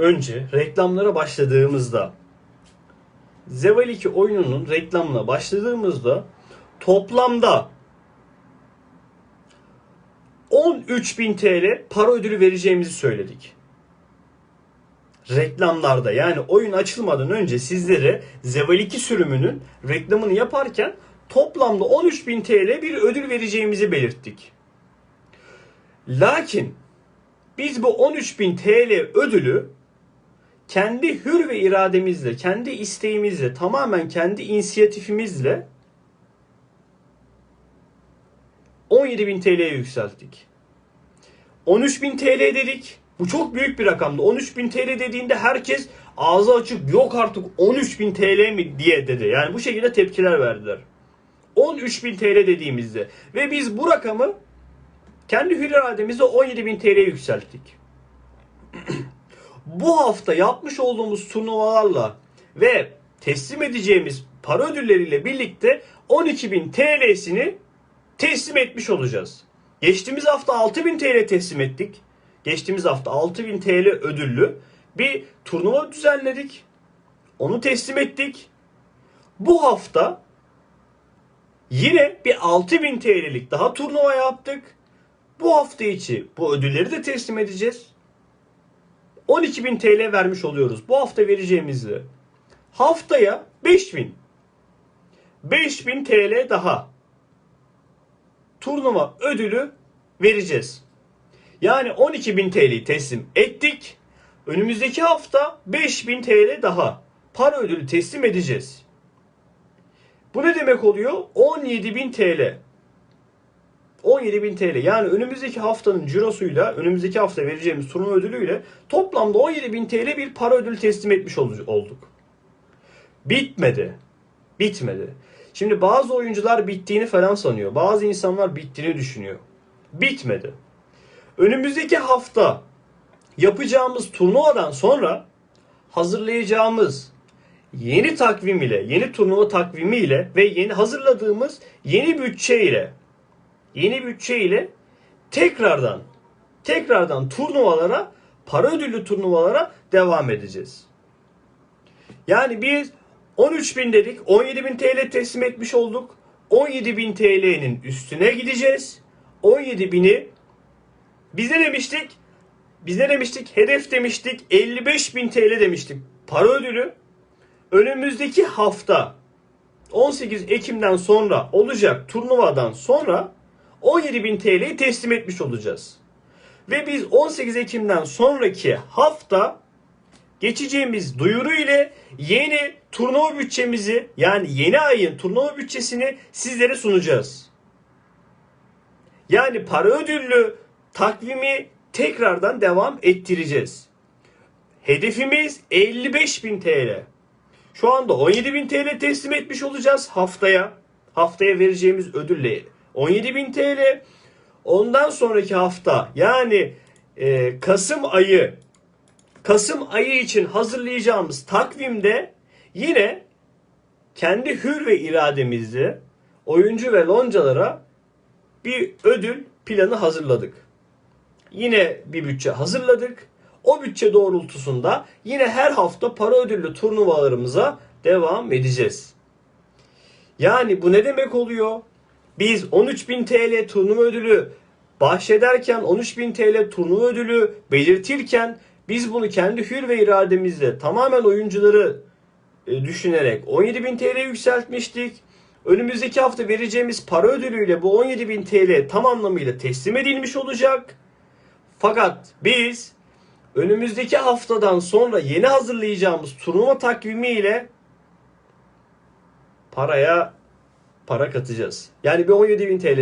önce reklamlara başladığımızda Zeval 2 oyununun reklamına başladığımızda toplamda 13.000 TL para ödülü vereceğimizi söyledik. Reklamlarda yani oyun açılmadan önce sizlere Zeval 2 sürümünün reklamını yaparken toplamda 13.000 TL bir ödül vereceğimizi belirttik. Lakin biz bu 13.000 TL ödülü kendi hür ve irademizle, kendi isteğimizle, tamamen kendi inisiyatifimizle 17.000 TL'ye yükselttik. 13.000 TL dedik. Bu çok büyük bir rakamdı. 13.000 TL dediğinde herkes ağzı açık yok artık 13.000 TL mi diye dedi. Yani bu şekilde tepkiler verdiler. 13.000 TL dediğimizde ve biz bu rakamı kendi hür irademizle 17.000 TL'ye yükselttik. bu hafta yapmış olduğumuz turnuvalarla ve teslim edeceğimiz para ödülleriyle birlikte 12.000 TL'sini teslim etmiş olacağız. Geçtiğimiz hafta 6000 TL teslim ettik. Geçtiğimiz hafta 6000 TL ödüllü bir turnuva düzenledik. Onu teslim ettik. Bu hafta yine bir 6000 TL'lik daha turnuva yaptık. Bu hafta içi bu ödülleri de teslim edeceğiz. 12.000 TL vermiş oluyoruz. Bu hafta vereceğimizle. Haftaya 5000. 5000 TL daha turnuva ödülü vereceğiz. Yani 12.000 TL'yi teslim ettik. Önümüzdeki hafta 5.000 TL daha para ödülü teslim edeceğiz. Bu ne demek oluyor? 17.000 TL. 17.000 TL. Yani önümüzdeki haftanın cirosuyla, önümüzdeki hafta vereceğimiz turnuva ödülüyle toplamda 17.000 TL bir para ödülü teslim etmiş ol- olduk. Bitmedi. Bitmedi. Şimdi bazı oyuncular bittiğini falan sanıyor. Bazı insanlar bittiğini düşünüyor. Bitmedi. Önümüzdeki hafta yapacağımız turnuvadan sonra hazırlayacağımız yeni takvim ile, yeni turnuva takvimi ile ve yeni hazırladığımız yeni bütçe ile yeni bütçe ile tekrardan tekrardan turnuvalara, para ödüllü turnuvalara devam edeceğiz. Yani biz 13.000 dedik, 17.000 TL teslim etmiş olduk. 17.000 TL'nin üstüne gideceğiz. 17.000'i biz ne demiştik? Biz ne demiştik? Hedef demiştik. 55.000 TL demiştik. Para ödülü. Önümüzdeki hafta 18 Ekim'den sonra olacak turnuvadan sonra 17.000 TL'yi teslim etmiş olacağız. Ve biz 18 Ekim'den sonraki hafta geçeceğimiz duyuru ile yeni turnuva bütçemizi yani yeni ayın turnuva bütçesini sizlere sunacağız. Yani para ödüllü takvimi tekrardan devam ettireceğiz. Hedefimiz 55.000 TL. Şu anda 17.000 TL teslim etmiş olacağız haftaya. Haftaya vereceğimiz ödülle 17.000 TL. Ondan sonraki hafta yani e, Kasım ayı Kasım ayı için hazırlayacağımız takvimde yine kendi hür ve irademizle oyuncu ve loncalara bir ödül planı hazırladık. Yine bir bütçe hazırladık. O bütçe doğrultusunda yine her hafta para ödüllü turnuvalarımıza devam edeceğiz. Yani bu ne demek oluyor? Biz 13.000 TL turnuva ödülü bahşederken 13.000 TL turnuva ödülü belirtirken biz bunu kendi hür ve irademizle tamamen oyuncuları e, düşünerek 17.000 TL yükseltmiştik. Önümüzdeki hafta vereceğimiz para ödülüyle bu 17.000 TL tam anlamıyla teslim edilmiş olacak. Fakat biz önümüzdeki haftadan sonra yeni hazırlayacağımız turnuva takvimi ile paraya para katacağız. Yani bir 17.000 TL